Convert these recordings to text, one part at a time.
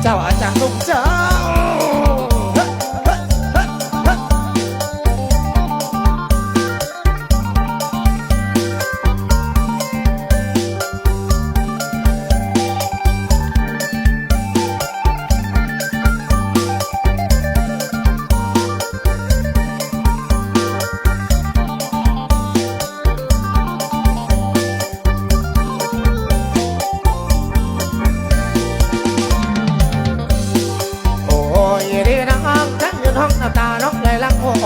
再往下走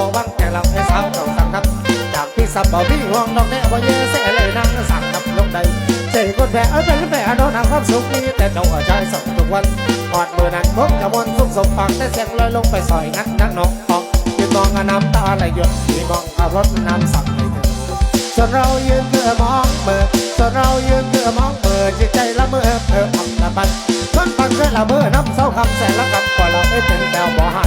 ลังโอ้บังแต่เราให้สาวเราสั่งครับ จากพี่สับบ่พี่ห่วงน้องแน่บ่เยเสเลยนั่งสั่งครับลงใดเจคนแพ้เอ้ยเป็นแพ้โดนทางความสุขนี้แต่เจ้าก็ใช้ส่งทุกวันกอดมือนั้นพบจะมวนสุขสมปากแต่เสียงลอยลงไปซอยนักนักน้องออกยืนมองน้ำตาไหลหยดที่มองขับรถน้ำสั่งให้เธอส่วนเรายืนเพื่อมองเมื่อส่วนเรายืนเพื่อมองเมื่อจิตใจละเมอเธอทำละบันทนปันเพื่อละเมอน้ำเศร้าคำแสนละกับกว่าเราไม่เป็นแก้วบ่หา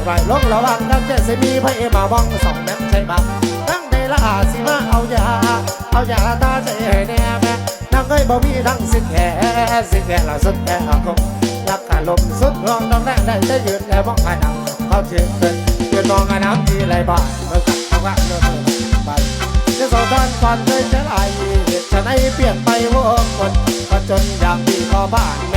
ยปากไรลงระวังดังเจสิมีพระเอมาบ้องสองแม่ใช่บ้าตั้งในละอาสิมาเอายาเอายาตาใจแน่แม่นางเคยบ่มีดังสิแค่สิแค่ละสุดแค่คงรักการลมสุดรองน้องแรงได้จะยืนแล้วมองภายหนังเขาเชื่อเป็นยืนมองกันน้ำที่ไรบ้านเมื่อกับทำงานเมื่อไปจะสอบทานก่อนเคยจะไหตุฉันให้เปลี่ยนไปวกคนก็จนอย่างที่ขอบ้าน